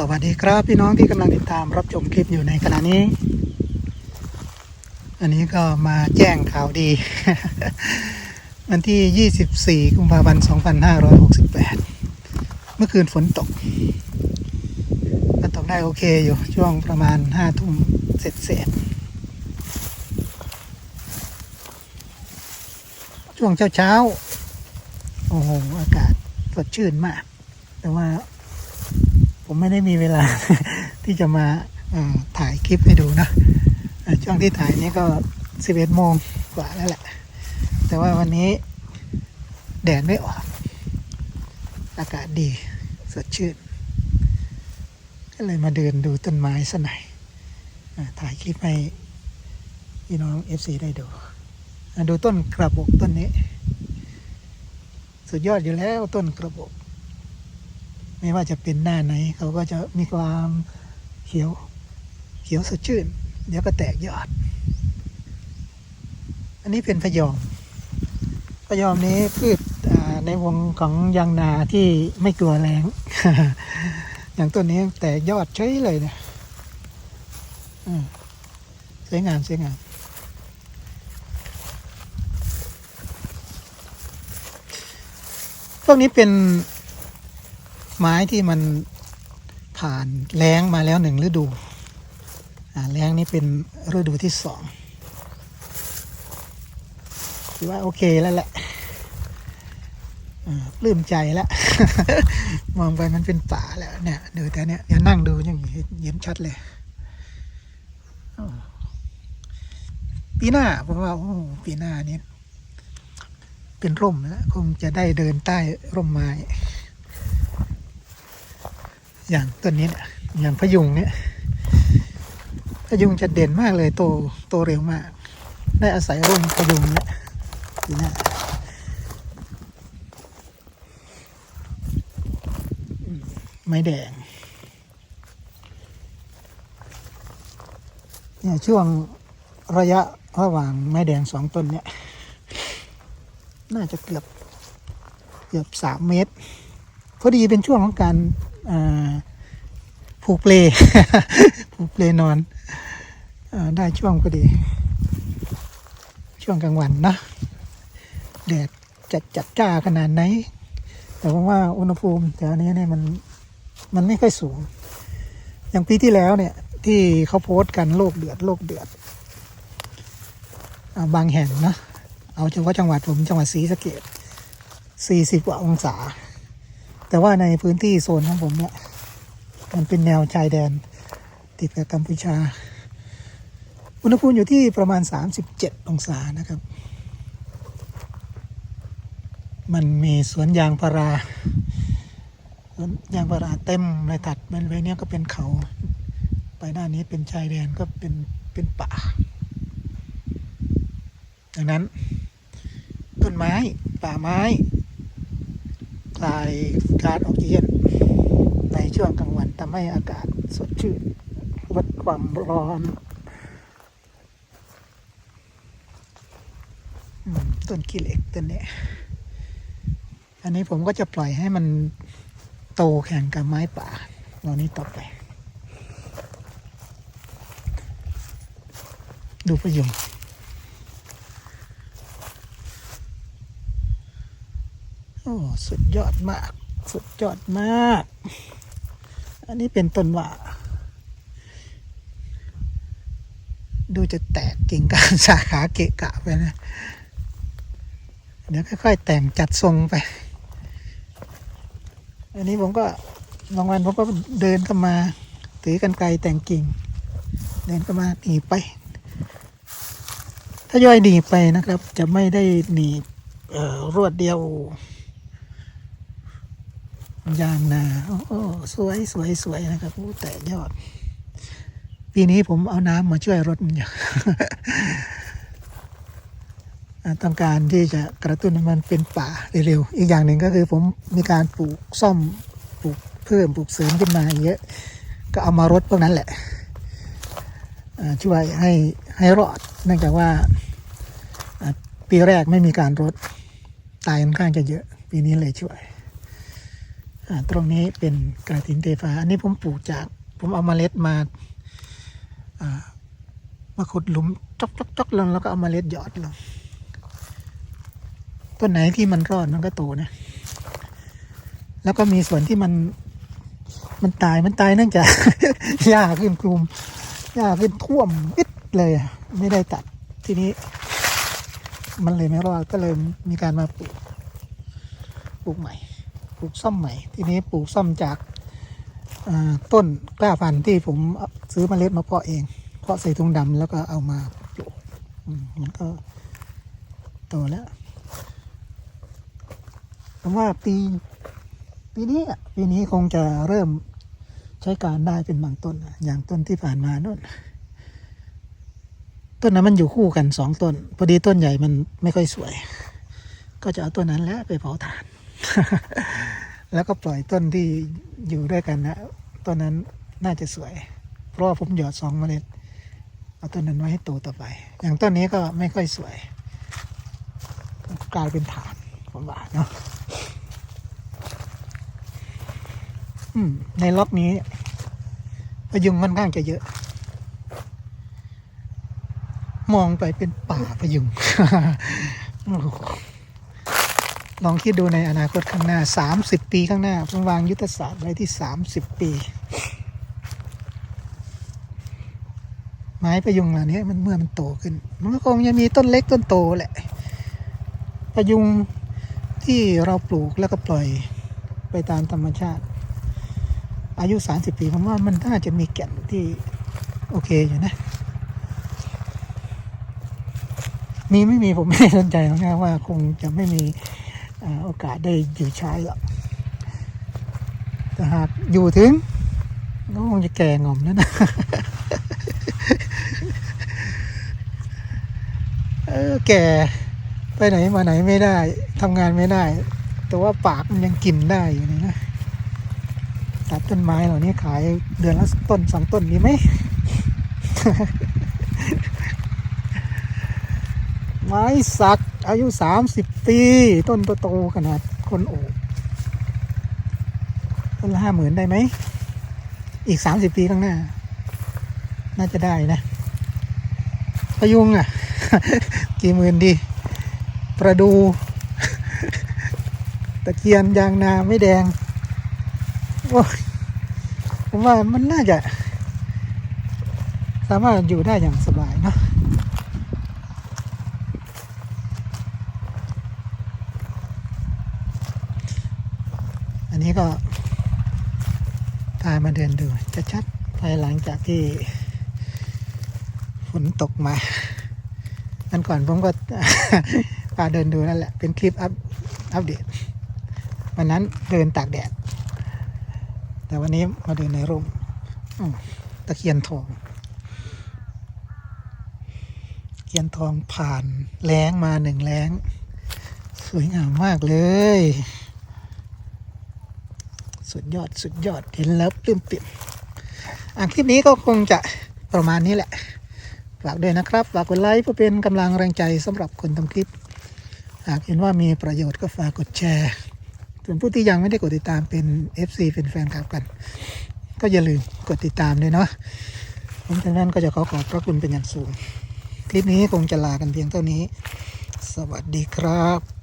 สวัสดีครับพี่น้องที่กำลังติดตามรับชมคลิปอยู่ในขณะนี้ อันนี้ก็มาแจ้งข่าวดี วันที่ 24 กุมภาพันธ์ 2568 เมื่อคืนฝนตกก็ตกได้โอเคอยู่ช่วงประมาณ 5 ทุ่มเสร็จเสร็จช่วงเช้าๆโอ้โห อากาศสดชื่นมาก แต่ว่า ผมไม่ได้มีเวลาที่จะมาถ่ายคลิปให้ดูนะช่อช่วงที่ถ่ายนี้ก็ 11โมงกว่าแล้วแหละ แต่ว่าวันนี้แดดไม่ออก อากาศดีสดชื่น ก็เลยมาเดินดูต้นไม้สน่อยถ่ายคลิปให้พี่น้อง FC ได้ดู ดูต้นกระบอกต้นนี้ สุดยอดอยู่แล้วต้นกระบอก ไม่ว่าจะเป็นหน้าไหน เขาก็จะมีความเขียวเขียวสดชื่น เดี๋ยวก็แตกยอด อันนี้เป็นพยอมพยอมนี้พืชในวงของยางนาที่ไม่กลัวแรงอย่างต้นนี้แตกยอดเฉยเลยเนะอืมสวยงามสวยงามพวกนี้เป็น ไม้ที่มันผ่านแล้งมาแล้วหนึ่งฤดูแล้งนี่เป็นฤดูที่สองถือว่าโอเคแล้วแหละอ่าปลื้มใจแล้วมองไปมันเป็นป่าแล้วเนี่ยดูแต่เนี่ยอย่านั่งดูอย่างนี้เห็นชัดเลยปีหน้าผมว่าโอ้ปีหน้านี้เป็นร่มแล้ว คงจะได้เดินใต้ร่มไม้ อย่างต้นนี้เนี่ยอย่างพะยุงเนี่ยพะยุงจะเด่นมากเลยโตโตเร็วมาก ได้อาศัยร่มพะยุงเนี่ยทีหน้ไม้แดงเนี่ยช่วงระยะระหว่างไม้แดงสองต้นเนี่ย น่าจะเกือบเกือบสามเมตรพอดีเป็นช่วงของการ ผูกเปลผูกเปลนอนอได้ช่วงพอดี ช่วงกลางวันนะแดดจัดจัดจ้าขนาดไหน แต่ว่าว่าอุณหภูมิแถวนี้เนี่ยมันมันไม่ค่อยสูง อย่างปีที่แล้วเนี่ย ที่เขาโพสต์กันโลกเดือดโลกเดือดอบางแห่งนะ เอาเฉพาะจังหวัดผมจังหวัดศรีสะเกดสี่สิบกว่าองศา แต่ว่าในพื้นที่โซนของผมเนี่ยมันเป็นแนวชายแดน ติดกับกัมพูชา อุณหภูมิอยู่ที่ประมาณ 37 องศานะครับ มันมีสวนยางพารา สวนยางพาราเต็มเลยตัดบริเวณเนี้ยก็เป็นเขา ไปด้านนี้เป็นชายแดนก็เป็นเป็นป่า ดังนั้นต้นไม้ป่าไม้ คลายก๊าซออกซิเจนในช่วงกลางวันทำให้อากาศสดชื่นลดความร้อนอต้นขี้เหล็กต้นนี้ อันนี้ผมก็จะปล่อยให้มันโตแข่งกับไม้ป่าเหล่านี้ต่อไป ดูประโยชน์ อ้สุดยอดมาก สุดยอดมาก อันนี้เป็นต้นว่า ดูจะแตกกิ่งก้านสาขาเกะกะไปนะ เดี๋ยวค่อยๆ แต่งจัดทรงไป อันนี้ผมก็บางวันผมก็เดินเข้ามา ถือกันไกลแต่งกิ่ง เดินเข้ามาหนีไป ถ้าย่อยหนีไปนะครับ จะไม่ได้หนีรวดเดียว ยางนาโอ้โหสวยสวยสวยนะครับโอ้แต่ยอด ปีนี้ผมเอาน้ำมาช่วยรดมันอยู่อ่าต้องการที่จะกระตุ้นมันเป็นป่าเร็วๆ อีกอย่างหนึ่งก็คือผมมีการปลูกซ่อมปลูกเพิ่มปลูกเสริมขึ้นมาเยอะ ก็เอามารดพวกนั้นแหละช่วยให้ให้รอด เนื่องจากว่าปีแรกไม่มีการรดตายค่อนข้างจะเยอะ ปีนี้เลยช่วย ตรงนี้เป็นกระถินเทฟ้า อันนี้ผมปลูกจาก ผมเอามาเมล็ดมาามาขุดหลุมจอกจอกจอกลงแล้วก็เอามาเมล็ดหยอดลงต้นไหนที่มันรอดมันก็โตนะ แล้วก็มีส่วนที่มัน มันตายมันตายเนื่องจากหญ้าขึ้นคลุมหญ้าขึ้นท่วมปิดเลยไม่ได้ตัดทีนี้ มันเลยไม่รอดก็เลยมีการมาปลูกปลูกใหม่ ปลูกซ่อมใหม่ ทีนี้ปลูกซ่อมจากต้นกล้าพันธุ์ที่ผมซื้อเมล็ดมาเพาะเอง เพาะใส่ถุงดำแล้วก็เอามาปลูกมันก็โตแล้วผมว่าปีปีนี้ปีนี้คงจะเริ่มใช้การได้เป็นบางต้น อย่างต้นที่ผ่านมานู่น ต้นนั้นมันอยู่คู่กันสองต้น พอดีต้นใหญ่มันไม่ค่อยสวย ก็จะเอาต้นนั้นแล้วไปเผาถ่าน แล้วก็ปล่อยต้นที่อยู่ด้วยกันนะต้นนั้นน่าจะสวย เพราะว่าผมหยอดสองเมล็ดเอาต้นนั้นไว้ให้โตต่อไป อย่างต้นนี้ก็ไม่ค่อยสวย กลายเป็นฐานผมว่าเนาะในล็อกนี้พยุงค่อนข้างจะเยอะ มองไปเป็นป่าพยุง ลองคิดดูในอนาคตข้างหน้า 30 ปีข้างหน้าผมวางยุทธศาสตร์ไว้ที่ 30 ปี ไม้พยุงเหล่านี้มันเมื่อมันโตขึ้น มันก็คงจะมีต้นเล็กต้นโตแหละพยุงที่เราปลูกแล้วก็ปล่อยไปตามธรรมชาติ อายุ 30 ปีผมว่ามันน่าจะมีแก่นที่โอเคอยู่นะมีไม่มีผมไม่สนใจนะว่าคงจะไม่มี โอกาสได้อยู่ใช้หรอกแต่หากอยู่ถึงก็คงจะแก่งอมแล้วนะเออแก่ไปไหนมาไหนไม่ได้ทำงานไม่ได้ แต่ว่าปากมันยังกินได้อยู่นี่นะตัดต้นไม้เหล่านี้ขายเดือนละต้นสองต้นดีไหมไม้สักอายุสามสิบปี ต้นโตๆขนาดคนโอบต้นละห้าหมื่นได้ไหม อีกสามสิบปีข้างหน้า น่าจะได้นะ พยุงอะ กี่หมื่นดี ประดู ตะเคียนยางนาไม่แดง โอ้ยผมว่ามันน่าจะ สามารถอยู่ได้อย่างสบายเนี้ก็พามาเดินดูจะชัดภายหลังจากที่ฝนตกมาอันก่อนผมก็พาเดินดูนั่นแหละ เป็นคลิปอัพอัปเดตวันนั้นเดินตากแดด แต่วันนี้มาเดินในร่มตะเคียนทองเคียนทองผ่านแล้งมาหนึ่งแล้ง สวยงามมากเลย สุดยอดสุดยอดเห็นแล้วปลื้มปิ่มอะคลิปนี้ก็คงจะประมาณนี้แหละฝากด้วยนะครับฝากกดไลค์เพื่อเป็นกำลังแรงใจสำหรับคนทำคลิป หากเห็นว่ามีประโยชน์ก็ฝากกดแชร์ส่วนผู้ที่ยังไม่ได้กดติดตามเป็น FC เป็นแฟนคลับกัน ก็อย่าลืมกดติดตามด้วยเนาะผมฉะนั้นก็จะขอขอบพระคุณเป็นอย่างสูง คลิปนี้คงจะลากันเพียงเท่านี้ สวัสดีครับ